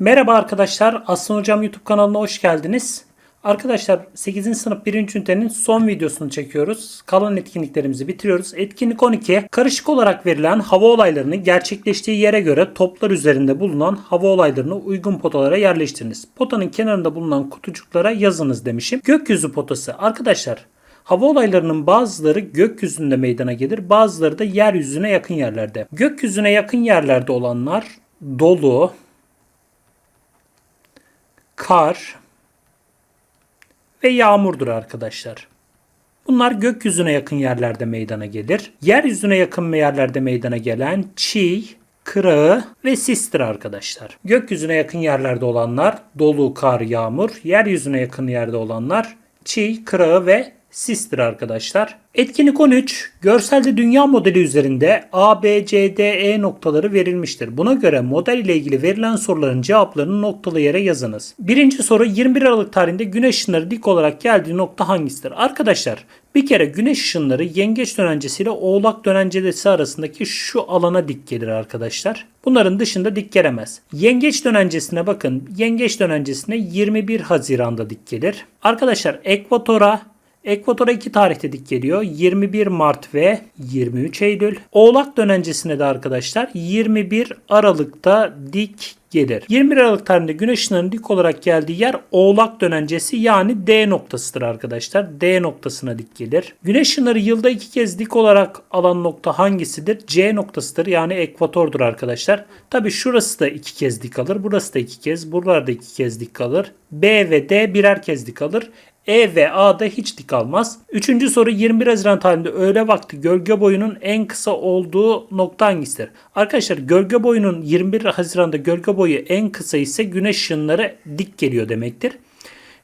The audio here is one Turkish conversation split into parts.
Merhaba arkadaşlar, Aslan Hocam YouTube kanalına hoş geldiniz. Arkadaşlar 8. sınıf 1. ünitenin son videosunu çekiyoruz. Kalan etkinliklerimizi bitiriyoruz. Etkinlik 12. Karışık olarak verilen hava olaylarını gerçekleştiği yere göre toplar üzerinde bulunan hava olaylarını uygun potalara yerleştiriniz. Potanın kenarında bulunan kutucuklara yazınız demişim. Gökyüzü potası. Arkadaşlar Hava olaylarının bazıları gökyüzünde meydana gelir, bazıları da yeryüzüne yakın yerlerde. Gökyüzüne yakın yerlerde olanlar dolu, kar ve yağmurdur arkadaşlar. Bunlar gökyüzüne yakın yerlerde meydana gelir. Yeryüzüne yakın yerlerde meydana gelen çiğ, kırağı ve sistir arkadaşlar. Gökyüzüne yakın yerlerde olanlar dolu, kar, yağmur. Yeryüzüne yakın yerde olanlar çiğ, kırağı ve sistir arkadaşlar. Etkinlik 13. Görselde dünya modeli üzerinde A, B, C, D, E noktaları verilmiştir. Buna göre model ile ilgili verilen soruların cevaplarını noktalı yere yazınız. Birinci soru 21 Aralık tarihinde güneş ışınları dik olarak geldiği nokta hangisidir? Arkadaşlar bir kere güneş ışınları yengeç dönencesi ile oğlak dönencesi arasındaki şu alana dik gelir arkadaşlar. Bunların dışında dik gelemez. Yengeç dönencesine bakın. Yengeç dönencesine 21 Haziran'da dik gelir. Arkadaşlar ekvatora Ekvatora iki tarihte dik geliyor. 21 Mart ve 23 Eylül. Oğlak dönencesine de arkadaşlar 21 Aralık'ta dik gelir. 21 Aralık tarihinde güneş ışınlarının dik olarak geldiği yer Oğlak dönencesi yani D noktasıdır arkadaşlar. D noktasına dik gelir. Güneş ışınları yılda iki kez dik olarak alan nokta hangisidir? C noktasıdır yani ekvatordur arkadaşlar. Tabi şurası da iki kez dik alır. Burası da iki kez. Buralarda iki kez dik alır. B ve D birer kez dik alır. E ve A'da hiç dik almaz. Üçüncü soru 21 Haziran tarihinde öğle vakti gölge boyunun en kısa olduğu nokta hangisidir? Arkadaşlar gölge boyunun 21 Haziran'da gölge boyu en kısa ise güneş ışınları dik geliyor demektir.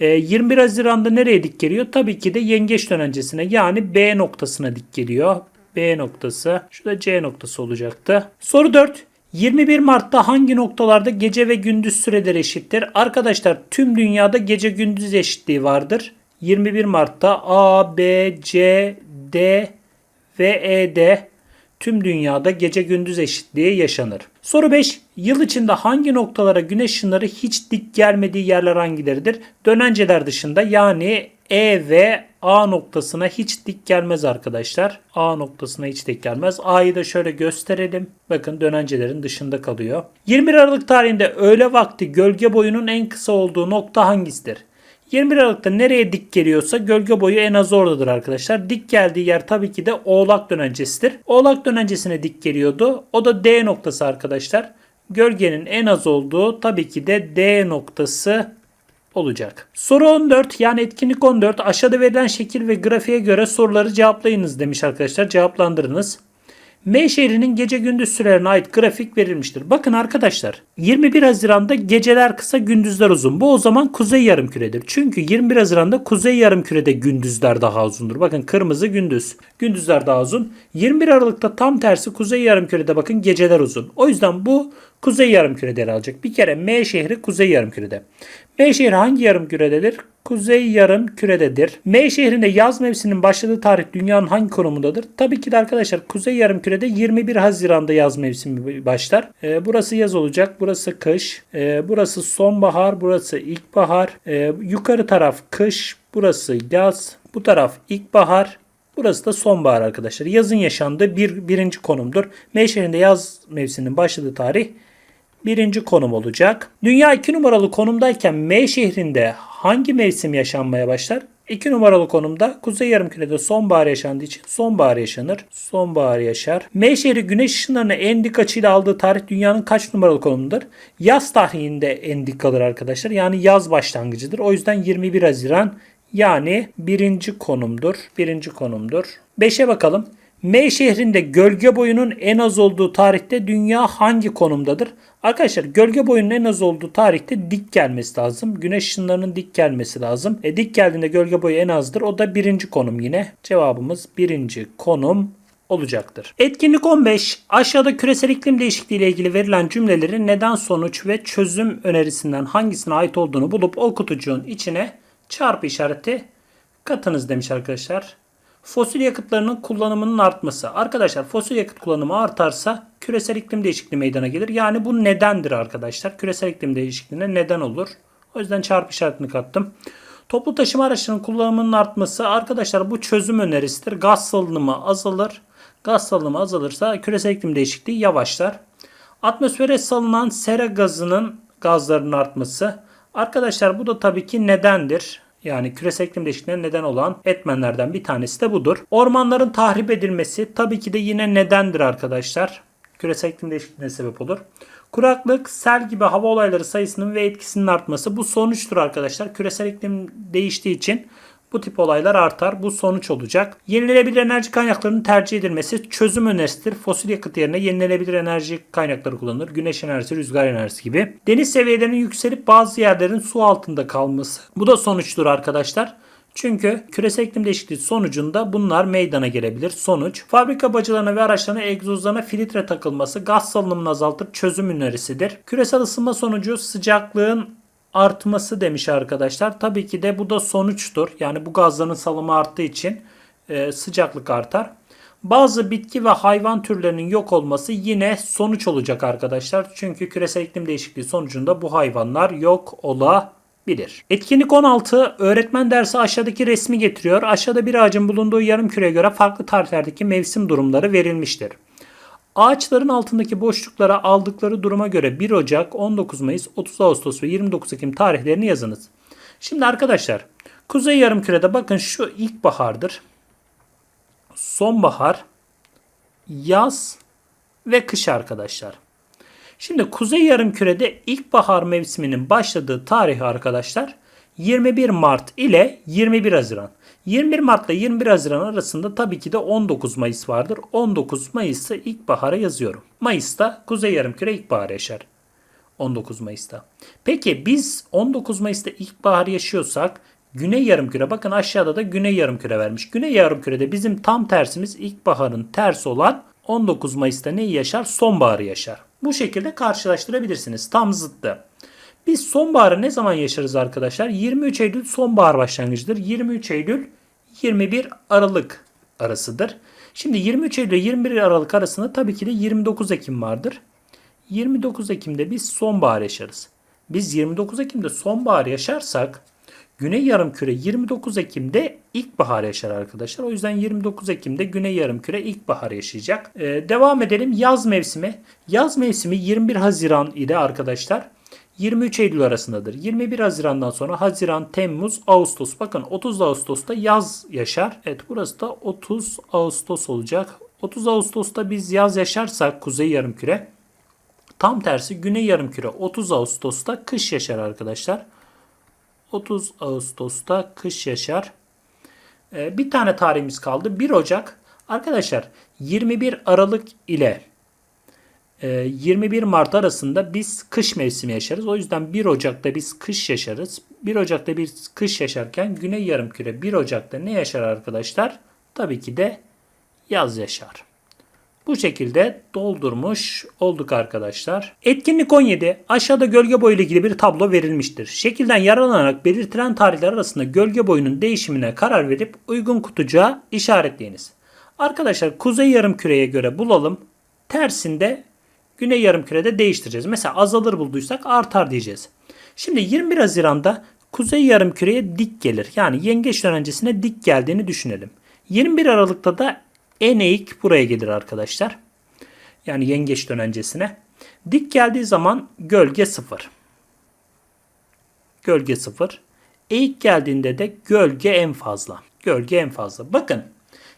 21 Haziran'da nereye dik geliyor? Tabii ki de yengeç dönencesine yani B noktasına dik geliyor. B noktası. Şurada C noktası olacaktı. Soru 4. 21 Mart'ta hangi noktalarda gece ve gündüz süreleri eşittir? Arkadaşlar tüm dünyada gece gündüz eşitliği vardır. 21 Mart'ta A, B, C, D ve E'de tüm dünyada gece gündüz eşitliği yaşanır. Soru 5. Yıl içinde hangi noktalara güneş ışınları hiç dik gelmediği yerler hangileridir? Dönenceler dışında yani E ve A noktasına hiç dik gelmez arkadaşlar. A noktasına hiç dik gelmez. A'yı da şöyle gösterelim. Bakın dönencelerin dışında kalıyor. 21 Aralık tarihinde öğle vakti gölge boyunun en kısa olduğu nokta hangisidir? 21 Aralık'ta nereye dik geliyorsa gölge boyu en az oradadır arkadaşlar. Dik geldiği yer tabii ki de Oğlak dönencesidir. Oğlak dönencesine dik geliyordu. O da D noktası arkadaşlar. Gölgenin en az olduğu tabii ki de D noktası olacak. Soru 14 yani etkinlik 14 aşağıda verilen şekil ve grafiğe göre soruları cevaplayınız demiş arkadaşlar. Cevaplandırınız. M şehrinin gece gündüz sürelerine ait grafik verilmiştir. Bakın arkadaşlar 21 Haziran'da geceler kısa gündüzler uzun. Bu o zaman kuzey yarımküredir. Çünkü 21 Haziran'da kuzey yarımkürede gündüzler daha uzundur. Bakın kırmızı gündüz. Gündüzler daha uzun. 21 Aralık'ta tam tersi kuzey yarımkürede bakın geceler uzun. O yüzden bu kuzey yarımkürede yer alacak. Bir kere M şehri kuzey yarımkürede. M şehri hangi yarımkürededir? Kuzey yarım kürededir. M şehrinde yaz mevsiminin başladığı tarih dünyanın hangi konumundadır? Tabii ki de arkadaşlar Kuzey yarım kürede 21 Haziran'da yaz mevsimi başlar. Ee, burası yaz olacak. Burası kış. Ee, burası sonbahar. Burası ilkbahar. Ee, yukarı taraf kış. Burası yaz. Bu taraf ilkbahar. Burası da sonbahar arkadaşlar. Yazın yaşandığı bir, birinci konumdur. M şehrinde yaz mevsiminin başladığı tarih birinci konum olacak. Dünya 2 numaralı konumdayken M şehrinde hangi mevsim yaşanmaya başlar? 2 numaralı konumda Kuzey Yarımküre'de sonbahar yaşandığı için sonbahar yaşanır. Sonbahar yaşar. M şehri güneş ışınlarını en dik açıyla aldığı tarih dünyanın kaç numaralı konumundur? Yaz tarihinde en dik kalır arkadaşlar. Yani yaz başlangıcıdır. O yüzden 21 Haziran yani birinci konumdur. Birinci konumdur. 5'e bakalım. M şehrinde gölge boyunun en az olduğu tarihte dünya hangi konumdadır? Arkadaşlar gölge boyunun en az olduğu tarihte dik gelmesi lazım. Güneş ışınlarının dik gelmesi lazım. E, dik geldiğinde gölge boyu en azdır. O da birinci konum yine. Cevabımız birinci konum olacaktır. Etkinlik 15. Aşağıda küresel iklim değişikliği ile ilgili verilen cümlelerin neden sonuç ve çözüm önerisinden hangisine ait olduğunu bulup o kutucuğun içine çarpı işareti katınız demiş arkadaşlar. Fosil yakıtlarının kullanımının artması. Arkadaşlar fosil yakıt kullanımı artarsa küresel iklim değişikliği meydana gelir. Yani bu nedendir arkadaşlar. Küresel iklim değişikliğine neden olur. O yüzden çarpı işaretini kattım. Toplu taşıma araçlarının kullanımının artması. Arkadaşlar bu çözüm önerisidir. Gaz salınımı azalır. Gaz salınımı azalırsa küresel iklim değişikliği yavaşlar. Atmosfere salınan sera gazının gazlarının artması. Arkadaşlar bu da tabii ki nedendir. Yani küresel iklim değişikliğine neden olan etmenlerden bir tanesi de budur. Ormanların tahrip edilmesi tabii ki de yine nedendir arkadaşlar. Küresel iklim değişikliğine sebep olur. Kuraklık, sel gibi hava olayları sayısının ve etkisinin artması bu sonuçtur arkadaşlar. Küresel iklim değiştiği için bu tip olaylar artar. Bu sonuç olacak. Yenilenebilir enerji kaynaklarının tercih edilmesi çözüm önerisidir. Fosil yakıt yerine yenilenebilir enerji kaynakları kullanılır. Güneş enerjisi, rüzgar enerjisi gibi. Deniz seviyelerinin yükselip bazı yerlerin su altında kalması. Bu da sonuçtur arkadaşlar. Çünkü küresel iklim değişikliği sonucunda bunlar meydana gelebilir. Sonuç, fabrika bacalarına ve araçlarına egzozlarına filtre takılması gaz salınımını azaltır çözüm önerisidir. Küresel ısınma sonucu sıcaklığın artması demiş arkadaşlar. Tabii ki de bu da sonuçtur. Yani bu gazların salımı arttığı için e, sıcaklık artar. Bazı bitki ve hayvan türlerinin yok olması yine sonuç olacak arkadaşlar. Çünkü küresel iklim değişikliği sonucunda bu hayvanlar yok olabilir. Etkinlik 16 öğretmen dersi aşağıdaki resmi getiriyor. Aşağıda bir ağacın bulunduğu yarım küreye göre farklı tarihlerdeki mevsim durumları verilmiştir. Ağaçların altındaki boşluklara aldıkları duruma göre 1 Ocak, 19 Mayıs, 30 Ağustos ve 29 Ekim tarihlerini yazınız. Şimdi arkadaşlar Kuzey Yarımküre'de bakın şu ilkbahardır. Sonbahar, yaz ve kış arkadaşlar. Şimdi Kuzey Yarımküre'de ilkbahar mevsiminin başladığı tarih arkadaşlar 21 Mart ile 21 Haziran. 21 Mart ile 21 Haziran arasında tabii ki de 19 Mayıs vardır. 19 Mayıs'ta ilkbahara yazıyorum. Mayıs'ta Kuzey Yarımküre ilkbahar yaşar. 19 Mayıs'ta. Peki biz 19 Mayıs'ta ilkbahar yaşıyorsak Güney Yarımküre bakın aşağıda da Güney Yarımküre vermiş. Güney Yarımküre'de bizim tam tersimiz ilkbaharın tersi olan 19 Mayıs'ta neyi yaşar? Sonbaharı yaşar. Bu şekilde karşılaştırabilirsiniz. Tam zıttı. Biz sonbaharı ne zaman yaşarız arkadaşlar? 23 Eylül sonbahar başlangıcıdır. 23 Eylül 21 Aralık arasıdır. Şimdi 23 Eylül ile 21 Aralık arasında tabii ki de 29 Ekim vardır. 29 Ekim'de biz sonbahar yaşarız. Biz 29 Ekim'de sonbahar yaşarsak Güney Yarımküre 29 Ekim'de ilkbahar yaşar arkadaşlar. O yüzden 29 Ekim'de Güney Yarımküre ilkbahar yaşayacak. Ee, devam edelim yaz mevsimi. Yaz mevsimi 21 Haziran ile arkadaşlar. 23 Eylül arasındadır. 21 Haziran'dan sonra Haziran, Temmuz, Ağustos. Bakın 30 Ağustos'ta yaz yaşar. Evet burası da 30 Ağustos olacak. 30 Ağustos'ta biz yaz yaşarsak Kuzey Yarımküre tam tersi Güney Yarımküre 30 Ağustos'ta kış yaşar arkadaşlar. 30 Ağustos'ta kış yaşar. Ee, bir tane tarihimiz kaldı. 1 Ocak. Arkadaşlar 21 Aralık ile 21 e, Mart arasında biz kış mevsimi yaşarız. O yüzden 1 Ocak'ta biz kış yaşarız. 1 Ocak'ta biz kış yaşarken Güney Yarımküre 1 Ocak'ta ne yaşar arkadaşlar? Tabii ki de yaz yaşar. Bu şekilde doldurmuş olduk arkadaşlar. Etkinlik 17. Aşağıda gölge boyu ile ilgili bir tablo verilmiştir. Şekilden yararlanarak belirtilen tarihler arasında gölge boyunun değişimine karar verip uygun kutucuğa işaretleyiniz. Arkadaşlar kuzey yarım küreye göre bulalım. Tersinde güney yarım kürede değiştireceğiz. Mesela azalır bulduysak artar diyeceğiz. Şimdi 21 Haziran'da kuzey yarım küreye dik gelir. Yani yengeç dönencesine dik geldiğini düşünelim. 21 Aralık'ta da en eğik buraya gelir arkadaşlar. Yani yengeç dönencesine. Dik geldiği zaman gölge sıfır. Gölge sıfır. Eğik geldiğinde de gölge en fazla. Gölge en fazla. Bakın.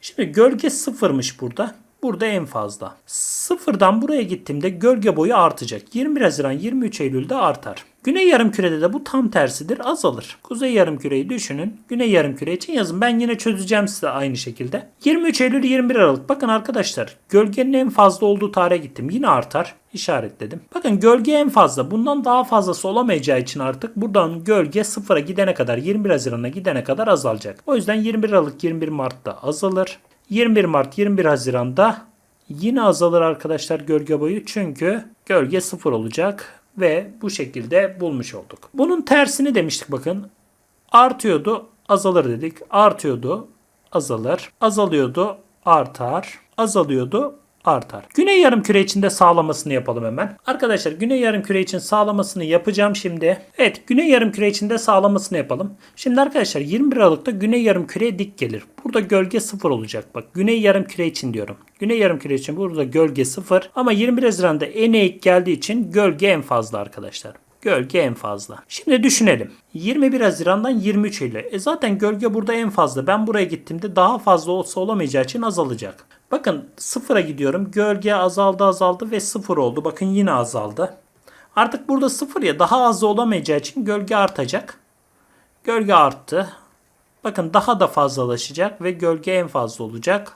Şimdi gölge sıfırmış burada. Burada en fazla. Sıfırdan buraya gittiğimde gölge boyu artacak. 21 Haziran 23 Eylül'de artar. Güney yarımkürede de bu tam tersidir azalır. Kuzey yarımküreyi düşünün. Güney yarımküre için yazın. Ben yine çözeceğim size aynı şekilde. 23 Eylül 21 Aralık. Bakın arkadaşlar gölgenin en fazla olduğu tarihe gittim. Yine artar. İşaretledim. Bakın gölge en fazla. Bundan daha fazlası olamayacağı için artık buradan gölge sıfıra gidene kadar 21 Haziran'a gidene kadar azalacak. O yüzden 21 Aralık 21 Mart'ta azalır. 21 Mart 21 Haziran'da yine azalır arkadaşlar gölge boyu. Çünkü gölge sıfır olacak ve bu şekilde bulmuş olduk. Bunun tersini demiştik bakın. Artıyordu azalır dedik. Artıyordu azalır. Azalıyordu, artar. Azalıyordu, artar. Güney yarımküre için de sağlamasını yapalım hemen. Arkadaşlar güney yarımküre için sağlamasını yapacağım şimdi. Evet güney yarımküre için de sağlamasını yapalım. Şimdi arkadaşlar 21 Aralık'ta güney yarımküreye dik gelir. Burada gölge 0 olacak. Bak güney yarımküre için diyorum. Güney yarımküre için burada gölge 0 ama 21 Haziran'da en eğik geldiği için gölge en fazla arkadaşlar. Gölge en fazla. Şimdi düşünelim. 21 Haziran'dan 23 Eylül. E zaten gölge burada en fazla. Ben buraya gittiğimde daha fazla olsa olamayacağı için azalacak. Bakın sıfıra gidiyorum. Gölge azaldı azaldı ve sıfır oldu. Bakın yine azaldı. Artık burada sıfır ya daha az olamayacağı için gölge artacak. Gölge arttı. Bakın daha da fazlalaşacak ve gölge en fazla olacak.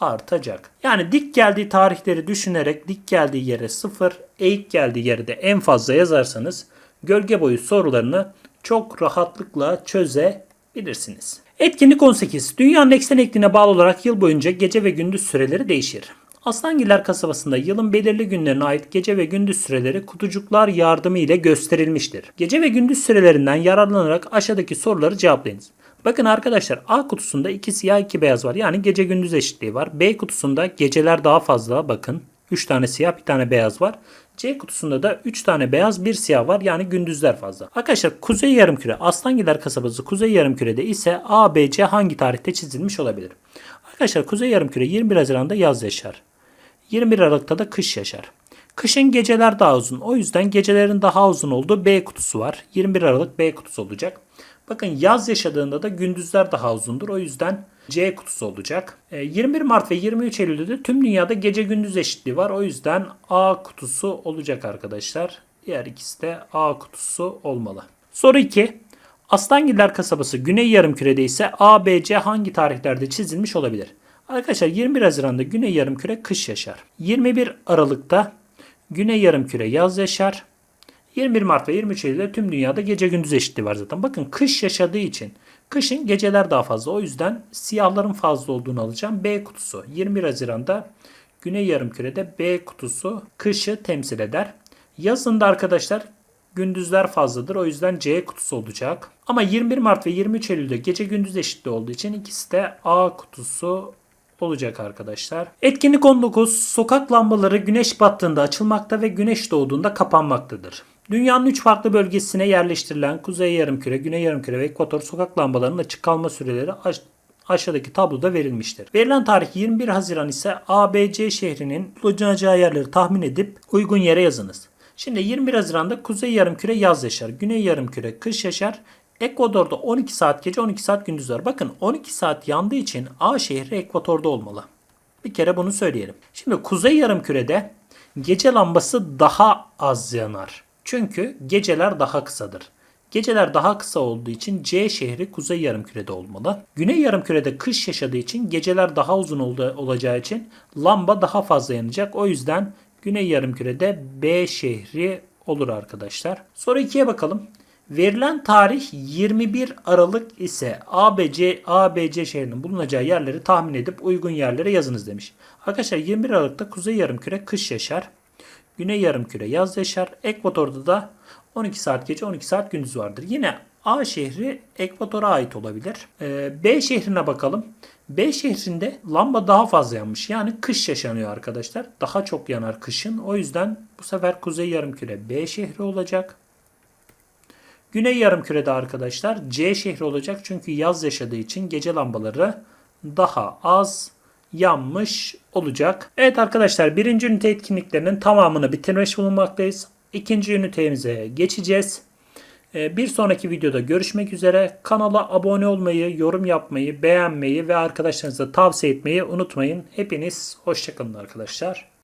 Artacak. Yani dik geldiği tarihleri düşünerek dik geldiği yere 0, eğik geldiği yere de en fazla yazarsanız gölge boyu sorularını çok rahatlıkla çözebilirsiniz. Etkinlik 18. Dünyanın eksen ekliğine bağlı olarak yıl boyunca gece ve gündüz süreleri değişir. Aslangiller kasabasında yılın belirli günlerine ait gece ve gündüz süreleri kutucuklar yardımı ile gösterilmiştir. Gece ve gündüz sürelerinden yararlanarak aşağıdaki soruları cevaplayınız. Bakın arkadaşlar A kutusunda 2 siyah 2 beyaz var. Yani gece gündüz eşitliği var. B kutusunda geceler daha fazla bakın. 3 tane siyah bir tane beyaz var. C kutusunda da 3 tane beyaz bir siyah var. Yani gündüzler fazla. Arkadaşlar Kuzey Yarımküre Aslangiler kasabası Kuzey Yarımküre'de ise A, B, C hangi tarihte çizilmiş olabilir? Arkadaşlar Kuzey Yarımküre 21 Haziran'da yaz yaşar. 21 Aralık'ta da kış yaşar. Kışın geceler daha uzun. O yüzden gecelerin daha uzun olduğu B kutusu var. 21 Aralık B kutusu olacak. Bakın yaz yaşadığında da gündüzler daha uzundur. O yüzden C kutusu olacak. E, 21 Mart ve 23 Eylül'de de tüm dünyada gece gündüz eşitliği var. O yüzden A kutusu olacak arkadaşlar. Diğer ikisi de A kutusu olmalı. Soru 2. Aslangiller kasabası Güney Yarımküre'de ise A, B, C hangi tarihlerde çizilmiş olabilir? Arkadaşlar 21 Haziran'da Güney Yarımküre kış yaşar. 21 Aralık'ta Güney Yarımküre yaz yaşar. 21 Mart ve 23 Eylül'de tüm dünyada gece gündüz eşitliği var zaten. Bakın kış yaşadığı için kışın geceler daha fazla. O yüzden siyahların fazla olduğunu alacağım. B kutusu 21 Haziran'da Güney Yarımküre'de B kutusu kışı temsil eder. Yazında arkadaşlar gündüzler fazladır. O yüzden C kutusu olacak. Ama 21 Mart ve 23 Eylül'de gece gündüz eşitliği olduğu için ikisi de A kutusu olacak arkadaşlar. Etkinlik 19. Sokak lambaları güneş battığında açılmakta ve güneş doğduğunda kapanmaktadır. Dünyanın 3 farklı bölgesine yerleştirilen Kuzey Yarımküre, Güney Yarımküre ve Ekvator sokak lambalarının açık kalma süreleri aş- aşağıdaki tabloda verilmiştir. Verilen tarih 21 Haziran ise ABC şehrinin bulunacağı yerleri tahmin edip uygun yere yazınız. Şimdi 21 Haziran'da Kuzey Yarımküre yaz yaşar, Güney Yarımküre kış yaşar, Ekvador'da 12 saat gece 12 saat gündüz var. Bakın 12 saat yandığı için A şehri Ekvator'da olmalı. Bir kere bunu söyleyelim. Şimdi Kuzey Yarımküre'de gece lambası daha az yanar. Çünkü geceler daha kısadır. Geceler daha kısa olduğu için C şehri Kuzey Yarımküre'de olmalı. Güney Yarımküre'de kış yaşadığı için geceler daha uzun olacağı için lamba daha fazla yanacak. O yüzden Güney Yarımküre'de B şehri olur arkadaşlar. Soru 2'ye bakalım. Verilen tarih 21 Aralık ise ABC ABC şehrinin bulunacağı yerleri tahmin edip uygun yerlere yazınız demiş. Arkadaşlar 21 Aralık'ta Kuzey Yarımküre kış yaşar. Güney Yarımküre yaz yaşar. Ekvator'da da 12 saat gece 12 saat gündüz vardır. Yine A şehri Ekvator'a ait olabilir. Ee, B şehrine bakalım. B şehrinde lamba daha fazla yanmış. Yani kış yaşanıyor arkadaşlar. Daha çok yanar kışın. O yüzden bu sefer Kuzey Yarımküre B şehri olacak. Güney Yarımküre'de arkadaşlar C şehri olacak. Çünkü yaz yaşadığı için gece lambaları daha az yanmış olacak. Evet arkadaşlar birinci ünite etkinliklerinin tamamını bitirmiş bulunmaktayız. İkinci ünitemize geçeceğiz. Ee, Bir sonraki videoda görüşmek üzere. Kanala abone olmayı, yorum yapmayı, beğenmeyi ve arkadaşlarınıza tavsiye etmeyi unutmayın. Hepiniz hoşçakalın arkadaşlar.